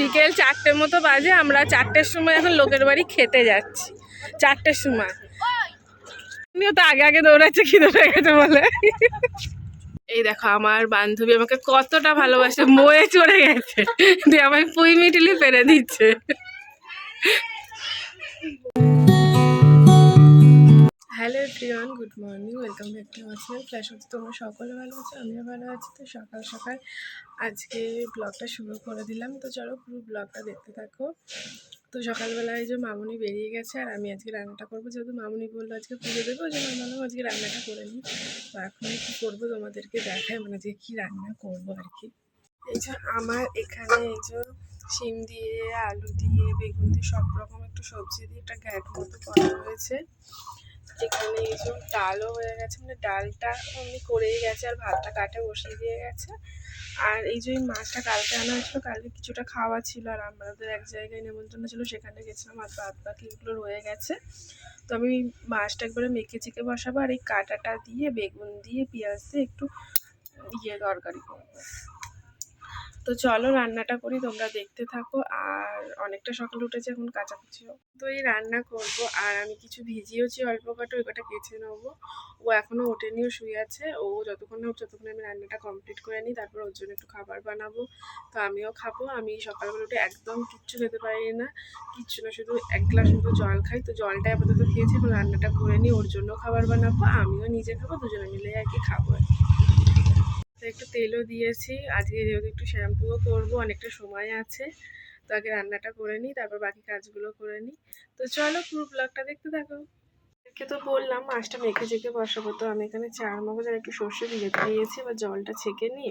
বিকেল চারটের মতো বাজে, আমরা চারটের সময় এখন লোকের বাড়ি খেতে যাচ্ছি। চারটের সময়। উনিও তো আগে আগে দৌড়াচ্ছে কি দৌড়ে গেছে বলে। এই দেখো, আমার বান্ধবী আমাকে কতটা ভালোবাসে মোয়ে চড়ে গেছে। দিয়ে আমায় পুই মিটিলি পেরে দিচ্ছে। Hello everyone, good morning, welcome back to আমার চ্যানেল। ফ্ল্যাশ হচ্ছে তোমরা সকলে ভালো আছো, আমিও ভালো আছি। তো সকাল সকাল আজকে ব্লগটা শুরু করে দিলাম। তো চলো পুরো ব্লগটা দেখতে থাকো। তো সকালবেলায় যে মামুনি বেরিয়ে গেছে, আর আমি আজকে রান্নাটা করব। যেহেতু মামুনি বলল আজকে পুজো দেবো, ওই জন্য আমি ভাবলাম আজকে রান্নাটা করে নিই। তো এখন কী করব তোমাদেরকে দেখায় মানে যে কী রান্না করব আর কি। এই যে আমার এখানে এই যে শিম দিয়ে, আলু দিয়ে, বেগুন দিয়ে সব রকম একটু সবজি দিয়ে একটা গ্যাট মতো করা হয়েছে। এখানে এই যে ডালও হয়ে গেছে মানে ডালটা এমনি করেই গেছে আর ভাতটা কাটে বসিয়ে দিয়ে গেছে। আর এই যে মাছটা কালকে আনা হয়েছিল, কালকে কিছুটা খাওয়া ছিল আর আমাদের এক জায়গায় নেমন্তন্ন ছিল, সেখানে গেছিলাম আর বাদ বাকিগুলো রয়ে গেছে। তো আমি মাছটা একবারে মেখে চেকে বসাবো আর এই কাঁটাটা দিয়ে, বেগুন দিয়ে, পেঁয়াজ দিয়ে একটু ইয়ে তরকারি করব। তো চলো রান্নাটা করি, তোমরা দেখতে থাকো। আর অনেকটা সকালে উঠেছে, এখন কাচাকুচিও তো এই রান্না করব, আর আমি কিছু ভিজিয়েওছি অল্প কটা, ওই কটা কেচে নেব। ও এখনও ওঠেনিও শুয়ে আছে। ও যতক্ষণ না ততক্ষণ আমি রান্নাটা কমপ্লিট করে নিই, তারপর ওর জন্য একটু খাবার বানাবো। তো আমিও খাব। আমি সকালবেলা উঠে একদম কিচ্ছু খেতে পারি না। কিচ্ছু না, শুধু এক গ্লাস মতো জল খাই। তো জলটাই আপাতত খেয়েছি, এখন রান্নাটা করে নিই, ওর জন্য খাবার বানাবো। আমিও নিজে খাব, দুজনে মিলে আর কি খাব আর কি। তো একটু তেলও দিয়েছি। আজকে যেহেতু একটু শ্যাম্পুও করব, অনেকটা সময় আছে। তো আগে রান্নাটা করে নিই, তারপর বাকি কাজগুলো করে নিই। তো চলো পুরো ব্লগটা দেখতে থাকো। কে তো বললাম, মাছটা মেখে চেখে বসাবো। তো আমি এখানে চার মগজ আর একটু সর্ষে ভিজেতে দিয়েছি, এবার জলটা ছেঁকে নিই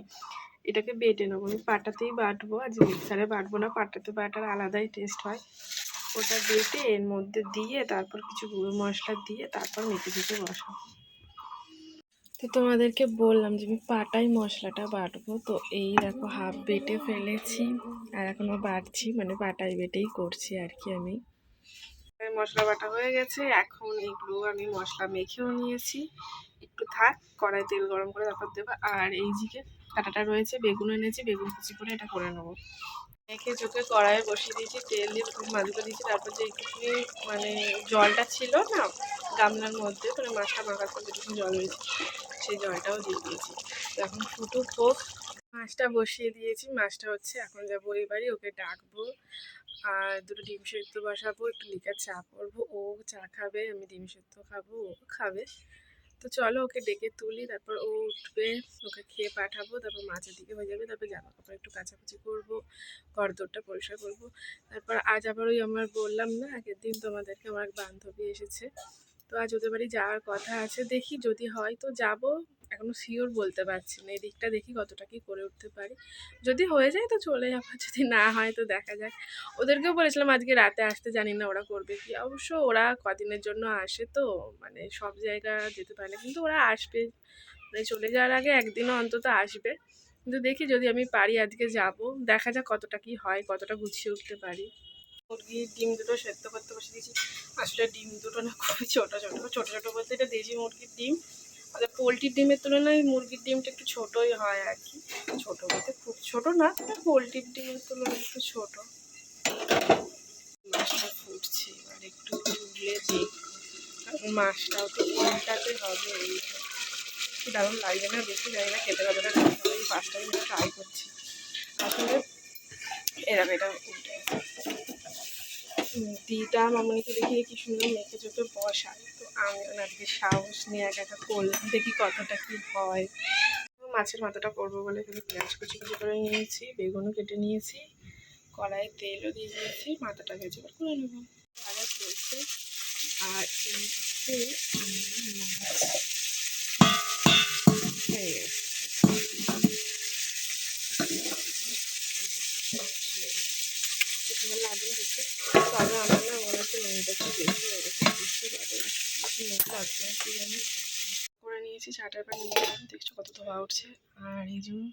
এটাকে বেটে নেব। আমি পাটাতেই বাটবো আজ মিক্সারে বাটবো না, পাটাতে বাটার আলাদাই টেস্ট হয়। ওটা বেটে এর মধ্যে দিয়ে, তারপর কিছু গুঁড়ো মশলা দিয়ে, তারপর মেখে চেখে বসাবো। তো তোমাদেরকে বললাম যে আমি পাটাই মশলাটা বাটবো। তো এই দেখো হাফ বেটে ফেলেছি আর এখনও বাটছি মানে পাটাই বেটেই করছি আর কি আমি। মশলা বাটা হয়ে গেছে, এখন এগুলো আমি মশলা মেখেও নিয়েছি। একটু থাক, কড়াই তেল গরম করে তারপর দেবো। আর এই দিকে কাটাটা রয়েছে, বেগুন এনেছি, বেগুন কুচি করে এটা করে নেব। মেখে চোখে কড়াইয়ে বসিয়ে দিয়েছি, তেল দিয়ে মাছগুলো দিয়েছি, তারপর যে একটুখানি মানে জলটা ছিল না, গামলার মধ্যে মানে মাছটা মাখার পর যেটুকু জল হয়েছে সেই জলটাও দিয়ে দিয়েছি। এখন ফুটুক হোক, মাছটা বসিয়ে দিয়েছি। মাছটা হচ্ছে এখন যাব ওই বাড়ি, ওকে ডাকবো। আর দুটো ডিম সেদ্ধ বসাবো, একটু লিকার চা করব। ও চা খাবে, আমি ডিম সেদ্ধ খাব, ও খাবে। তো চলো ওকে ডেকে তুলি, তারপর ও উঠবে, ওকে খেয়ে পাঠাবো, তারপর মাছের দিকে হয়ে যাবে। তারপর জামা কাপড় একটু কাচাকুচি করব, ঘরদোরটা পরিষ্কার করব। তারপর আজ আবার ওই আমার বললাম না, আগের দিন তোমাদেরকে আমার এক বান্ধবী এসেছে। তো আজ ওদের বাড়ি যাওয়ার কথা আছে, দেখি যদি হয় তো যাব। এখনও শিওর বলতে পারছি না, এই দিকটা দেখি কতটা কি করে উঠতে পারি। যদি হয়ে যায় তো চলে যাব, যদি না হয় তো দেখা যাক। ওদেরকেও বলেছিলাম আজকে রাতে আসতে, জানি না ওরা করবে কি। অবশ্য ওরা কদিনের জন্য আসে তো মানে সব জায়গা যেতে পারে না, কিন্তু ওরা আসবে। মানে চলে যাওয়ার আগে একদিনও অন্তত আসবে। কিন্তু দেখি যদি আমি পারি আজকে যাব, দেখা যাক কতটা কি হয়, কতটা গুছিয়ে উঠতে পারি। মুরগির ডিম দুটো সেদ্ধ করতে বসে দিয়েছি। আসলে ডিম দুটো না খুবই ছোটো ছোটো ছোটো ছোটো বলতে এটা দেশি মুরগির ডিম। আর পোলট্রির ডিমের তুলনায় মুরগির ডিমটা একটু ছোটোই হয় আর কি। ছোটো বলতে খুব ছোটো না পোলট্রির ডিমের তুলনায় একটু ছোটো। মাছটা ফুটছে, এবার একটু তুলে দিই। মাছটাও তো উল্টাতে হবে। এই দারুণ লাগবে না বেশি জানি না, খেতে কতটা এই পাঁচটা ট্রাই করছি। আসলে এরকম এটা দিদা মামনিকে দেখি কি সুন্দর মেখে চোখে বসায়। তো আমি আজকে সাহস নিয়ে এক একা করলাম, দেখি কতটা কি হয়। মাছের মাথাটা করব বলে এখানে পেঁয়াজ কুচি কুচি করে নিয়েছি, বেগুনও কেটে নিয়েছি, কড়াইয়ে তেলও দিয়ে দিয়েছি, মাথাটা ভেজে করে নেব। ভাজা চলছে। আর এই হয়ে গেছে এখানে লাগবে হচ্ছে তবে আমার করে নিয়েছি, চাটার পর নিয়ে গেলাম দেখছ কত ধোয়া উঠছে। আর এই জন্য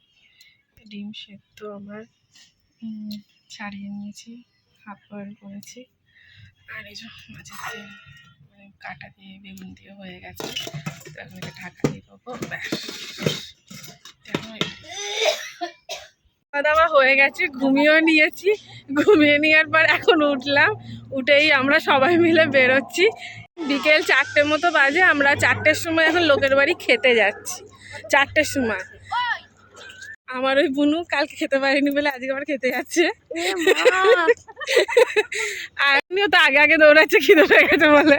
ডিম সেদ্ধ আমার ছাড়িয়ে নিয়েছি, হাফ বয়েল করেছি। আর এই যে মাঝেতে মানে কাটা দিয়ে বেগুন দিয়ে হয়ে গেছে। তো এখন এটা ঢাকা দিয়ে দেবো। খাওয়া দাওয়া হয়ে গেছে, ঘুমিয়েও নিয়েছি। ঘুমিয়ে নেওয়ার পর এখন উঠলাম। উঠেই আমরা সবাই মিলে বেরোচ্ছি। বিকেল চারটের মতো বাজে, আমরা চারটের সময় এখন লোকের বাড়ি খেতে যাচ্ছি। চারটের সময়। আমার ওই বুনু কালকে খেতে পারিনি বলে আজকে আবার খেতে যাচ্ছে। আর এমনিও তো আগে আগে দৌড়াচ্ছে, খিদে পেয়ে গেছে বলে।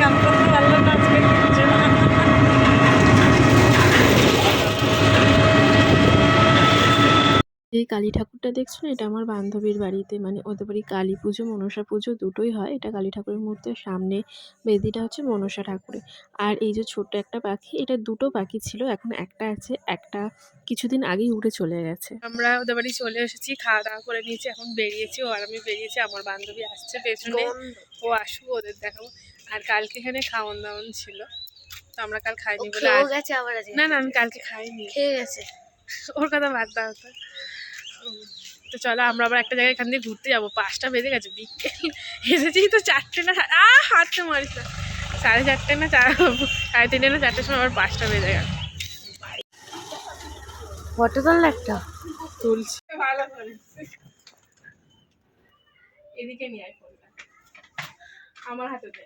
কাম করতে পারল না। আজকে কিচ্ছু না। এই কালী ঠাকুরটা দেখছ? না এটা আমার বান্ধবীর বাড়িতে মানে ওদের বাড়ি কালী পুজো মনসা পুজো দুটোই হয়। এটা কালী ঠাকুরের মূর্তির সামনে বেদিটা হচ্ছে মনসা ঠাকুরের। আর এই যে ছোট্ট একটা পাখি এটা দুটো পাখি ছিল এখন একটা আছে একটা কিছুদিন আগেই উড়ে চলে গেছে। আমরা ওদের বাড়ি চলে এসেছি খাওয়া দাওয়া করে নিয়েছি এখন বেরিয়েছি ও আর আমি বেরিয়েছি আমার বান্ধবী আসছে পেছনে। ও আসুক ওদের দেখাবো। আর কালকে এখানে খাওয়ান দাওয়ান ছিল তো আমরা কাল খাইনি বলে না না আমি কালকে খাইনি। খেয়ে গেছে। ওর কথা বাদ দাও তো। তো চলো আমরা আবার একটা জায়গায় এখান দিয়ে ঘুরতে যাব। পাঁচটা বেজে গেছে বিকেল। এসেছি তো চারটে না সা- আ হাতটা মারিস না সাড়ে চারটে না চার সাড়ে তিনটে না চারটের সময় আবার পাঁচটা বেজে গেছে ফটো একটা? তুলছি। ভালো এদিকে নিয়ে আমার হাতে দে।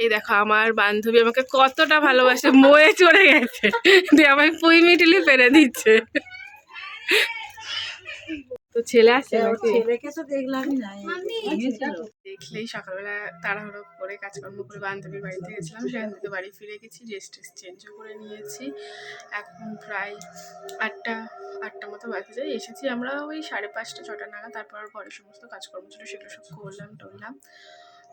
এই দেখো আমার বান্ধবী আমাকে কতটা ভালোবাসে। ময়ে চড়ে গেছে। দিয়ে আমাকে পুই মিটিলি ফেলে দিচ্ছে। তো ছেলে আসছে তো দেখলাম দেখলেই সকালবেলা তাড়াহুড়ো করে কাজকর্ম করে বান্ধবীর বাড়িতে গেছিলাম। সেখান থেকে বাড়ি ফিরে গেছি ড্রেস ট্রেস চেঞ্জও করে নিয়েছি। এখন প্রায় আটটা আটটা মতো বাজে। যায় এসেছি আমরা ওই সাড়ে পাঁচটা ছটা নাগাদ। তারপর ঘরের সমস্ত কাজকর্ম ছিল সেগুলো সব করলাম টরলাম।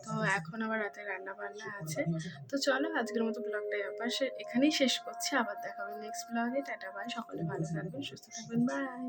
তো এখন আবার রাতে রান্না বান্না আছে। তো চলো আজকের মতো ব্লগটা ব্যাপার এখানেই শেষ করছি। আবার দেখা হবে নেক্সট ব্লগে টাটা বাই সকলে ভালো থাকবেন, সুস্থ থাকবেন। বাই